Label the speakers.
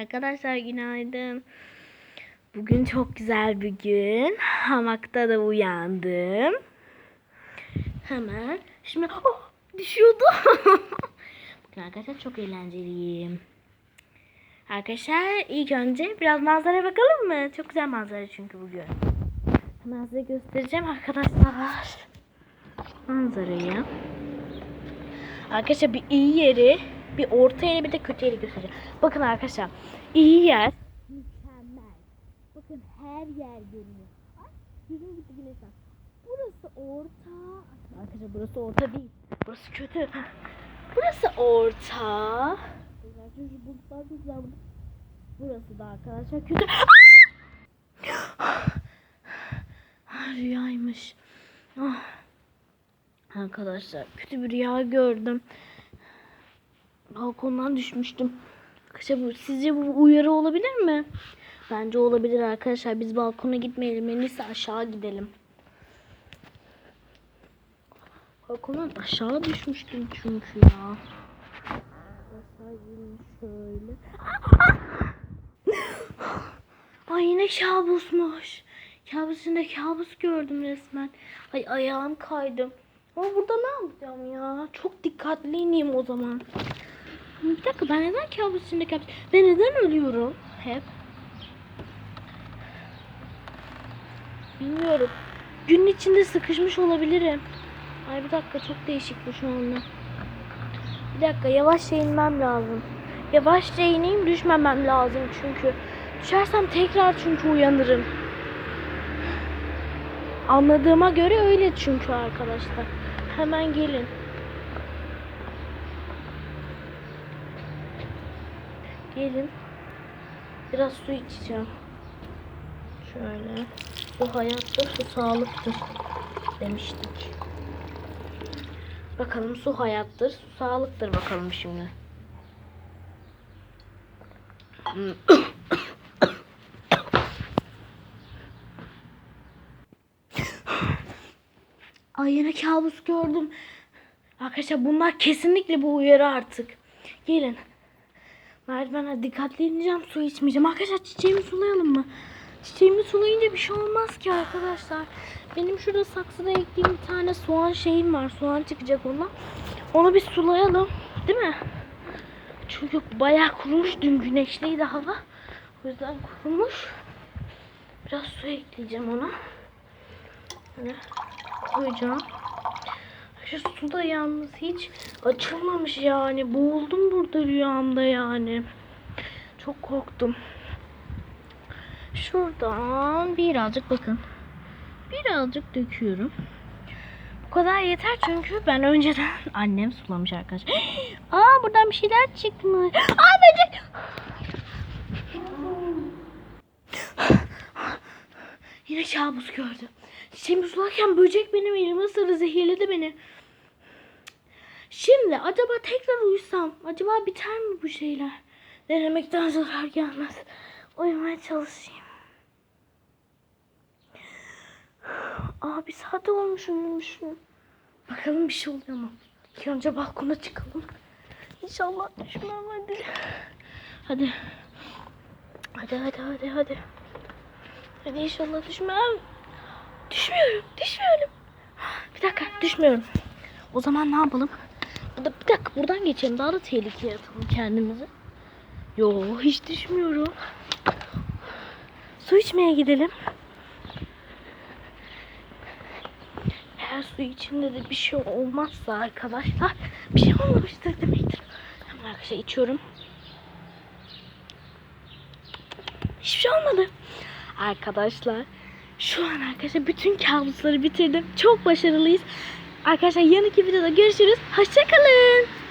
Speaker 1: Arkadaşlar günaydın. Bugün çok güzel bir gün. Hamakta da uyandım. Hemen. Şimdi oh, düşüyordu. Bugün arkadaşlar çok eğlenceliyim. Arkadaşlar ilk önce biraz manzaraya bakalım mı? Çok güzel manzara çünkü bugün. Hemen size göstereceğim arkadaşlar. Manzarayı. Arkadaşlar bir iyi yeri, bir orta yeri bir de kötü yeri göstereceğim. Bakın arkadaşlar iyi yer. Mükemmel. Bakın her yer görünüyor. Yüzüm gitti güneşten. Burası orta. Arkadaşlar burası orta değil. Burası kötü. Burası orta. Şu bulutlar güzel. Burası da arkadaşlar kötü. Ah, Rüyaymış. Ah. Arkadaşlar kötü bir rüya gördüm. Balkondan düşmüştüm. Arkadaşlar sizce bu uyarı olabilir mi? Bence olabilir arkadaşlar. Biz balkona gitmeyelim. En iyisi aşağı gidelim. Balkondan aşağı düşmüştüm çünkü ya. Şöyle. Ay yine kabusmuş. Kabus kabus gördüm resmen. Ay ayağım kaydı. Ama burada ne yapacağım ya? Çok dikkatli ineyim o zaman. Bir dakika ben neden kabus içinde kabus? Ben neden ölüyorum hep? Bilmiyorum. Günün içinde sıkışmış olabilirim. Ay bir dakika çok değişik bu şu anda. Bir dakika yavaşça inmem lazım. Yavaşça ineyim düşmemem lazım çünkü. Düşersem tekrar çünkü uyanırım. Anladığıma göre öyle çünkü arkadaşlar. Hemen gelin. Gelin. Biraz su içeceğim. Şöyle. Bu hayattır, su sağlıktır demiştik. Bakalım su hayattır, su sağlıktır bakalım şimdi. Ay yine kabus gördüm. Arkadaşlar bunlar kesinlikle bu uyarı artık. Gelin. Merdivene dikkatli ineceğim. Su içmeyeceğim. Arkadaşlar çiçeğimi sulayalım mı? Çiçeğimi sulayınca bir şey olmaz ki arkadaşlar. Benim şurada saksıda ektiğim bir tane soğan şeyim var. Soğan çıkacak ondan. Onu bir sulayalım. Değil mi? Çünkü bayağı kurumuş. Dün güneşliydi hava. O yüzden kurumuş. Biraz su ekleyeceğim ona. Böyle koyacağım. Şu su da yalnız hiç açılmamış yani. Boğuldum burada rüyamda yani. Çok korktum. Şuradan birazcık bakın. Birazcık döküyorum. Bu kadar yeter çünkü ben önceden annem sulamış arkadaşlar. Aa buradan bir şeyler çıkmış. Aa böcek. Yine kabus gördüm. Çiçeğimi sularken böcek benim elimi ısırdı zehirledi beni. Şimdi acaba tekrar uyusam acaba biter mi bu şeyler? Denemekten zarar gelmez. Uyumaya çalışayım. Aa bir saat olmuş uyumuşum. Bakalım bir şey oluyor mu? İlk önce balkona çıkalım. İnşallah düşmem hadi. Hadi. Hadi hadi hadi hadi. Hadi inşallah düşmem. Düşmüyorum, düşmüyorum. Bir dakika, düşmüyorum. O zaman ne yapalım? Bir dakika buradan geçelim. Daha da tehlikeye atalım kendimizi. Yo, hiç düşmüyorum. Su içmeye gidelim. Eğer su içinde de bir şey olmazsa arkadaşlar bir şey olmamıştır demektir. Hemen arkadaşlar içiyorum. Hiçbir şey olmadı. Arkadaşlar şu an arkadaşlar bütün kabusları bitirdim. Çok başarılıyız. Arkadaşlar yarınki videoda görüşürüz. Hoşçakalın.